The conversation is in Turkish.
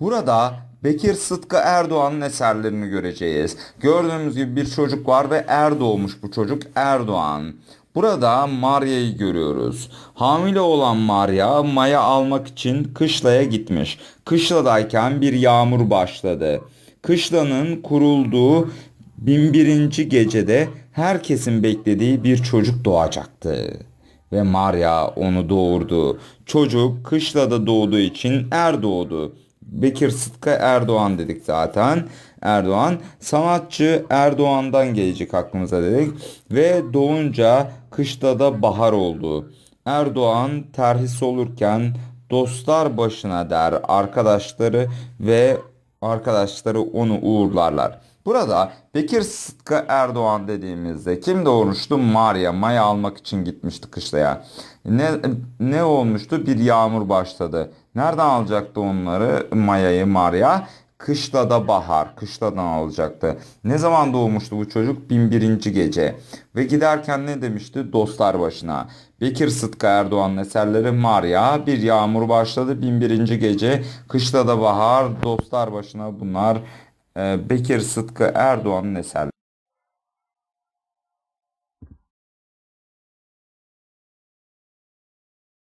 Burada Bekir Sıtkı Erdoğan'ın eserlerini göreceğiz. Gördüğümüz gibi bir çocuk var ve er doğmuş bu çocuk Erdoğan. Burada Maria'yı görüyoruz. Hamile olan Maria maya almak için kışlaya gitmiş. Kışladayken bir yağmur başladı. Kışlanın kurulduğu 1001. gecede herkesin beklediği bir çocuk doğacaktı. Ve Maria onu doğurdu. Çocuk kışlada doğduğu için er doğdu. Bekir Sıtkı Erdoğan dedik zaten. Erdoğan sanatçı Erdoğan'dan gelecek aklımıza dedik. Ve doğunca kışta da bahar oldu. Erdoğan terhis olurken dostlar başına der arkadaşları ve arkadaşları onu uğurlarlar. Burada Bekir Sıtkı Erdoğan dediğimizde kim doğurmuştu? Maria. Maya almak için gitmişti kışlaya. Ne, ne olmuştu? Bir yağmur başladı. Nereden alacaktı onları? Maya'yı Maria. Kışlada bahar. Kışladan alacaktı. Ne zaman doğmuştu bu çocuk? 1001. gece. Ve giderken ne demişti? Dostlar başına. Bekir Sıtkı Erdoğan'ın eserleri Maria. Bir yağmur başladı. 1001. gece. Kışlada bahar. Dostlar başına bunlar. Ee, Bekir Sıtkı Erdoğan'ın eserleri.